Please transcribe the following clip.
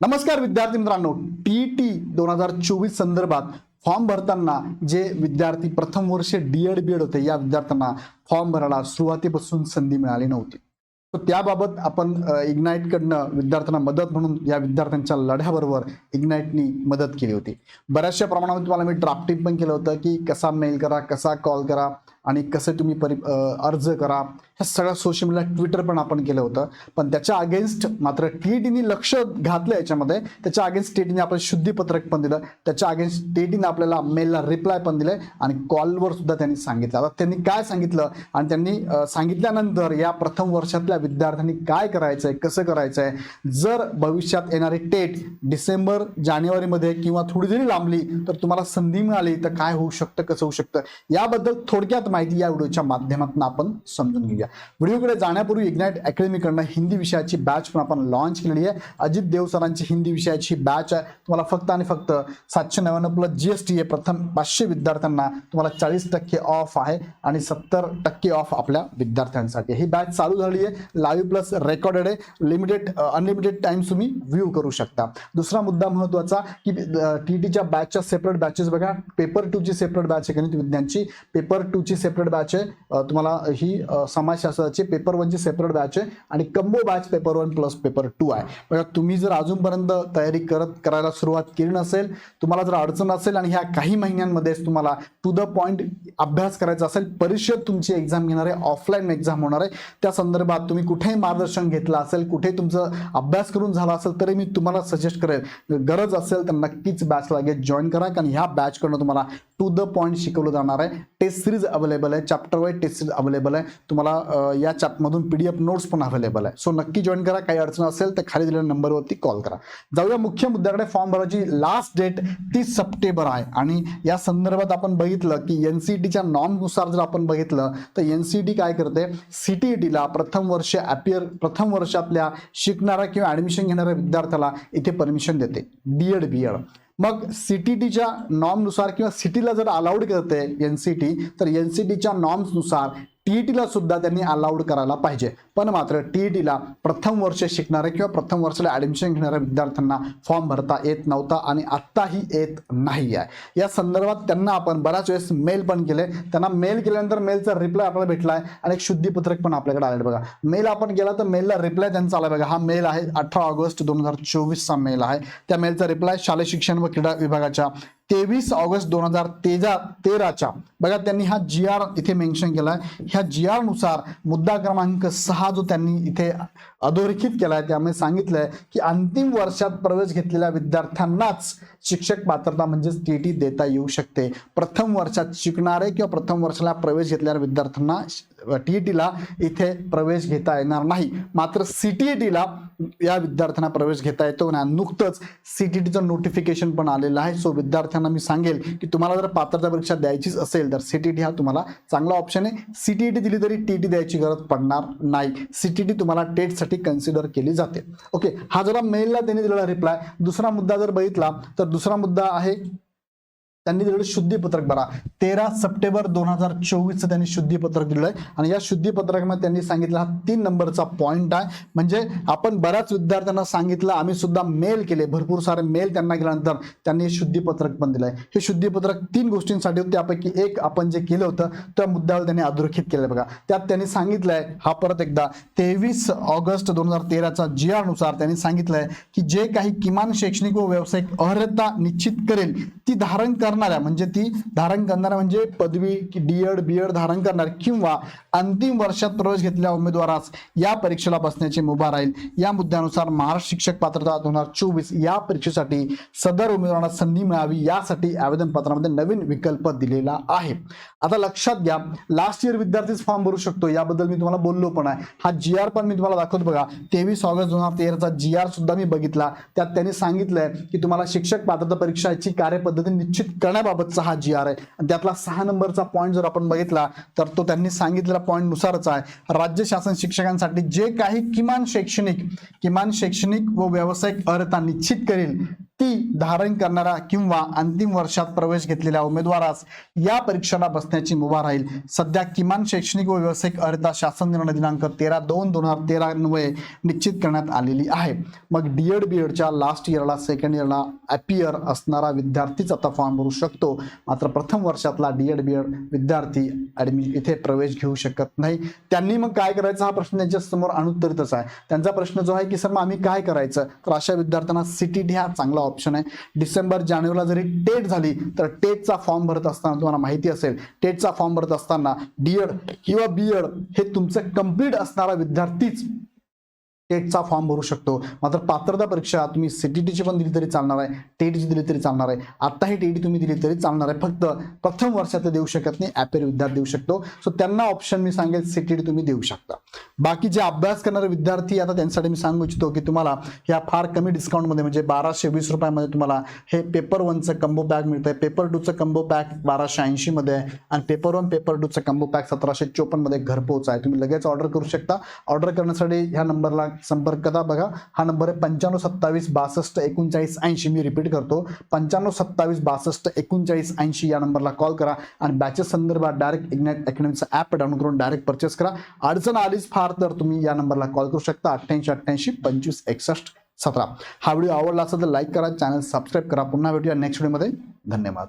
नमस्कार विद्यार्थी मित्रांनो टी टी दोन हजार चोवीस संदर्भात फॉर्म भरताना जे विद्यार्थी प्रथम वर्ष डी एड बी एड होते या विद्यार्थ्यांना फॉर्म भरायला सुरुवातीपासून संधी मिळाली नव्हती. तर त्याबाबत आपण इग्नाईट कडनं विद्यार्थ्यांना मदत म्हणून या विद्यार्थ्यांच्या लढ्याबरोबर इग्नाईटनी मदत केली होती. बऱ्याचशा प्रमाणामध्ये तुम्हाला मी ड्राफ्टिंग पण केलं होतं की कसा मेल करा कसा कॉल करा आणि कसं तुम्ही परि अर्ज करा ह्या सगळ्या सोशल मीडिया ट्विटर पण आपण केलं होतं. पण त्याच्या अगेन्स्ट मात्र टी टीने लक्ष घातलं याच्यामध्ये. त्याच्या अगेन्स्ट टी टीने आपलं शुद्धीपत्रक पण दिलं. त्याच्या अगेन्स्ट टी टीने आपल्याला मेलला रिप्लाय पण दिले आणि कॉलवर सुद्धा त्यांनी सांगितलं. आता त्यांनी काय सांगितलं? आणि त्यांनी सांगितल्यानंतर या प्रथम वर्षातल्या विद्यार्थ्यांनी काय करायचं आहे कसं करायचं आहे जर भविष्यात येणारी टेट डिसेंबर जानेवारीमध्ये किंवा थोडी जरी लांबली तर तुम्हाला संधी मिळाली तर काय होऊ शकतं कसं होऊ शकतं? याबद्दल थोडक्यात माहिती या व्हिडिओच्या माध्यमातून आपण समजून घेऊया. व्हिडिओकडे जाण्यापूर्वी इग्नाइट अकॅडमीकडनं हिंदी विषयाची बॅच पण आपण लॉन्च केलेली आहे. अजित देव सरांची हिंदी विषयाची बॅच आहे. तुम्हाला फक्त आणि फक्त सातशे नव्याण्णव प्लस जी एस टी आहे प्रथम पाचशे विद्यार्थ्यांना तुम्हाला चाळीस टक्के ऑफ आहे आणि सत्तर टक्के ऑफ आपल्या विद्यार्थ्यांसाठी ही बॅच चालू झाली आहे. लाईव्ह प्लस रेकॉर्डेड आहे. लिमिटेड अनलिमिटेड टाइम तुम्ही व्ह्यू करू शकता. दुसरा मुद्दा महत्त्वाचा की टी टीच्या बॅचच्या सेपरेट बॅचेस बघा. पेपर टूची सेपरेट बॅच आहे गणित विज्ञानची. पेपर टूची सेपरेट बॅच आहे. तुम्हाला ही समाजशास्त्राची पेपर वनची सेपरेट बॅच आहे आणि combo batch paper one plus paper two आहे. म्हणजे तुम्ही जर अजूनपर्यंत तयारी करत करायला सुरुवात केली नसेल तुम्हाला जर अडचण असेल आणि ह्या काही महिन्यांमध्येच तुम्हाला टू द पॉईंट अभ्यास करायचा असेल परीक्षेत तुमची एक्झाम घेणार आहे ऑफलाईन एक्झाम होणार आहे. त्या संदर्भात तुम्ही कुठेही मार्गदर्शन घेतलं असेल कुठे तुमचं अभ्यास करून झाला असेल तरी मी तुम्हाला सजेस्ट करेल. गरज असेल तर नक्कीच बॅच लागेल जॉईन करा कारण ह्या बॅचकडनं तुम्हाला टू द पॉईंट शिकवलं जाणार आहे. टेस्ट सिरीज अवेलेबल आहे. Chapter wise test series available आहे. तुम्हाला या चॅपमधून पी डी एफ नोट्स पण अवेलेबल आहे. सो नक्की जॉईन करा. काही अडचण असेल तर खाली दिलेल्या नंबरवरती कॉल करा. जाऊया मुख्य मुद्द्याकडे. फॉर्म भरायची लास्ट डेट तीस सप्टेंबर आहे. आणि या संदर्भात आपण बघितलं की एन सी टीच्या नॉर्मनुसार जर आपण बघितलं तर एन सी टी काय करते? सी टी टीला प्रथम वर्ष अपियर प्रथम वर्षातल्या शिकणाऱ्या किंवा ॲडमिशन घेणाऱ्या विद्यार्थ्याला इथे परमिशन देते. डी एड बी एड मग सी टी टीच्या नॉर्मनुसार किंवा सिटीला जर अलाउड करते एन सी टी तर एन सी टीच्या नॉर्म्सनुसार टीईटीला सुद्धा त्यांनी अलाउड करायला पाहिजे. पण मात्र टीईटीला प्रथम वर्ष शिकणारे किंवा प्रथम वर्षाला ॲडमिशन घेणाऱ्या विद्यार्थ्यांना फॉर्म भरता येत नव्हता आणि आत्ताही येत नाही आहे या संदर्भात त्यांना आपण बऱ्याच वेळेस मेल पण केले. त्यांना मेल केल्यानंतर मेलचा रिप्लाय आपल्याला भेटला आहे आणि एक शुद्धीपत्रक पण आपल्याकडे आलेलं बघा. मेल आपण केला तर मेलला रिप्लाय त्यांचा आला बघा. हा मेल आहे अठरा ऑगस्ट दोन हजार चोवीसचा मेल आहे. त्या मेलचा रिप्लाय शालेय शिक्षण व क्रीडा विभागाच्या तेवीस ऑगस्ट दोन हजार तेजा तेराच्या. बघा त्यांनी हा जी आर इथे मेन्शन आहे ह्या जी आरनुसार मुद्दा क्रमांक सहा जो त्यांनी इथे अधोरेखित केला आहे त्यामुळे सांगितलं आहे की अंतिम वर्षात प्रवेश घेतलेल्या विद्यार्थ्यांनाच शिक्षक पात्रता म्हणजेच टी टी देता येऊ शकते. प्रथम वर्षात शिकणारे किंवा प्रथम वर्षाला प्रवेश घेतलेल्या विद्यार्थ्यांना टी टीला इथे प्रवेश घेता येणार नाही. मात्र सी टी टीला या विद्यार्थ्यांना प्रवेश घेता येतो ना नुकतंच सी टी टीचं नोटिफिकेशन पण आलेलं आहे. सो विद्यार्थ्यांना मी सांगेल की तुम्हाला जर पात्रता परीक्षा द्यायचीच असेल तर सी टी टी हा तुम्हाला चांगला ऑप्शन आहे. सी टी टी दिली तरी टी टी द्यायची गरज पडणार नाही. सी टी टी तुम्हाला टेटसाठी कन्सिडर केली जाते. ओके हा जरा मेलला त्यांनी दिलेला रिप्लाय दुसरा मुद्दा जर बघितला तर दुसरा मुद्दा आहे त्यांनी दिलेलं शुद्धीपत्रक बरा तेरा सप्टेंबर दोन हजार चोवीसचं त्यांनी शुद्धीपत्रक दिलं आहे आणि या शुद्धीपत्रकामध्ये त्यांनी सांगितलं हा तीन नंबरचा पॉईंट आहे. म्हणजे आपण बऱ्याच विद्यार्थ्यांना सांगितलं आम्ही सुद्धा मेल केले. भरपूर सारे मेल त्यांना केल्यानंतर त्यांनी शुद्धीपत्रक पण दिलं आहे हे शुद्धीपत्रक तीन गोष्टींसाठी होते. त्यापैकी एक आपण जे केलं होतं त्या मुद्द्यावर त्यांनी अधोरेखित केलं बघा. त्यात त्यांनी सांगितलंय हा परत एकदा तेवीस ऑगस्ट दोन हजार तेराचा जी आरनुसार त्यांनी सांगितलंय की जे काही किमान शैक्षणिक व व्यावसायिक अर्हता निश्चित करेल ती धारण करणाऱ्या म्हणजे ती धारण करणाऱ्या म्हणजे पदवी की डी एड बी एड धारण करणार किंवा अंतिम वर्षात प्रवेश घेतलेल्या उमेदवारास या परीक्षेला बसण्याची मुभा राहील. या मुद्द्यानुसार महाराष्ट्र शिक्षक पात्रता दोन हजार चोवीस या परीक्षेसाठी सदर उमेदवारांना संधी मिळावी यासाठी आवेदन पत्रामध्ये नवीन विकल्प दिलेला आहे. आता लक्षात घ्या लास्ट इयर विद्यार्थीच फॉर्म भरू शकतो याबद्दल मी तुम्हाला बोललो पण आहे. हा जी आर पण मी तुम्हाला दाखवतो बघा. तेवीस ऑगस्ट दोन हजार तेराचा जी आर सुद्धा मी बघितला. त्यात त्यांनी सांगितलंय की तुम्हाला शिक्षक पात्रता परीक्षाची कार्यपद्धती निश्चित करण्याबाबतचा हा जी आर आहे. आणि त्यातला सहा नंबरचा पॉईंट जर आपण बघितला तर तो त्यांनी सांगितलेला पॉईंट नुसारच आहे. राज्य शासन शिक्षकांसाठी जे काही किमान शैक्षणिक किमान शैक्षणिक व व्यावसायिक अर्हता निश्चित करेल ती धारण करणाऱ्या किंवा अंतिम वर्षात प्रवेश घेतलेल्या उमेदवारास या परीक्षेला बसण्याची मुभा राहील. सध्या किमान शैक्षणिक व व्यावसायिक अर्हता शासन निर्णय दिनांक तेरा दोन दोन हजार तेरा अन्वये निश्चित करण्यात आलेली आहे. मग डीएड बी एडच्या लास्ट इयरला सेकंड इयरला अपियर असणारा विद्यार्थीच आता फॉर्म भरू शकतो. मात्र प्रथम वर्षातला डीएड बी एड विद्यार्थी ऍडमि इथे प्रवेश घेऊ शकत नाही. त्यांनी मग काय करायचं? हा प्रश्न त्यांच्यासमोर अनुत्तरितच आहे. त्यांचा प्रश्न जो आहे की सर मग आम्ही काय करायचं? तर अशा विद्यार्थ्यांना सीटीटी हा चांगला ऑप्शन आहे. डिसेंबर जानेवारीला जरी टेट झाली तर टेटचा फॉर्म भरत असताना तुम्हाला माहिती असेल टेटचा फॉर्म भरत असताना डीएड किंवा बी एड हे तुमचं कंप्लीट असणारा विद्यार्थीच टेटचा फॉर्म भरू शकतो. मात्र पात्रता परीक्षा तुम्ही सीटीटीची पण दिली तरी चालणार आहे टेटची दिली तरी चालणार आहे. आत्ताही टेटी तुम्ही दिली तरी चालणार आहे. फक्त प्रथम वर्षात देऊ शकत नाही ॲपेर विद्यार्थी देऊ शकतो. सो त्यांना ऑप्शन मी सांगेल सीटीटी तुम्ही देऊ शकता. बाकी जे अभ्यास करणारे विद्यार्थी आता त्यांच्यासाठी मी सांगू इच्छितो की तुम्हाला ह्या फार कमी डिस्काउंटमध्ये म्हणजे बाराशे वीस रुपयामध्ये तुम्हाला हे पेपर वनचं कंबो पॅक मिळतं आहे पेपर टूचं कंबो पॅक बाराशे ऐंशीमध्ये आहे आणि पेपर वन पेपर टूचं कंबो पॅक सतराशे चोपन्नमध्ये घरपोच आहे तुम्ही लगेच ऑर्डर करू शकता. ऑर्डर करण्यासाठी ह्या नंबरला संपर्क करा बघा. हा नंबर आहे पंच्याण्णव सत्तावीस बासष्ट एकोणचाळीस ऐंशी. मी रिपीट करतो. पंच्याण्णव सत्तावीस बासष्ट एकोणचाळीस ऐंशी या नंबरला कॉल करा आणि बॅचेस संदर्भात डायरेक्ट इग्नाइट अकॅडमीचं ॲप डाउनलोड करून डायरेक्ट परचेस करा. अडचण आलीच फार तर तुम्ही या नंबरला कॉल करू शकता. अठ्ठ्याऐंशी अठ्ठ्याऐंशी पंचवीस एकसष्ट सतरा. हा व्हिडिओ आवडला असेल तर लाईक करा चॅनल सबस्क्राईब करा. पुन्हा भेटूया नेक्स्ट व्हिडिओमध्ये धन्यवाद.